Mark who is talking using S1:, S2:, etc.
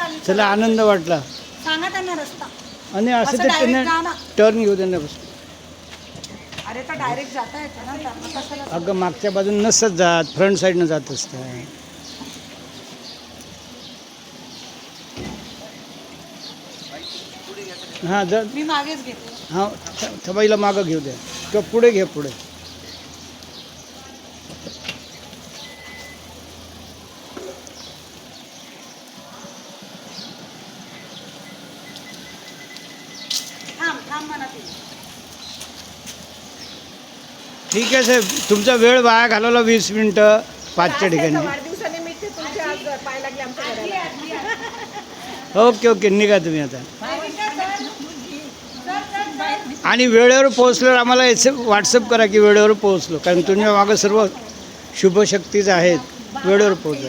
S1: आली.
S2: चला आनंद वाटला.
S1: सांगा त्यांना रस्ता.
S2: आणि असं तर
S1: direct
S2: त्यांना
S1: ना.
S2: टर्न घेऊ त्यांना बस.
S1: अरे तर डायरेक्ट जाता येतं ना त्यांना कशाला
S2: अगं मागच्या बाजून नसत जात फ्रंट साईडनं जात असतं. हां जर
S1: मी मागेच घेते
S2: हां थबाईला मागं घेऊ द्या. किंवा पुढे घे पुढे.
S1: थांब थांब म्हणा ती
S2: ठीक आहे साहेब तुमचा वेळ वाया घालवला वीस मिनटं पाचच्या ठिकाणी.
S3: वाढदिवसानिमित्त तुमचे आज पाय लागले आमच्या घराला.
S2: ओके ओके निघा तुम्ही आता. आणि वेळेवर पोहोचल्यावर आम्हाला एस व्हॉट्सअप करा की वेळेवर पोहोचलो कारण तुमच्या मागं सर्व शुभशक्तीच आहेत. वेळेवर पोहोचलं.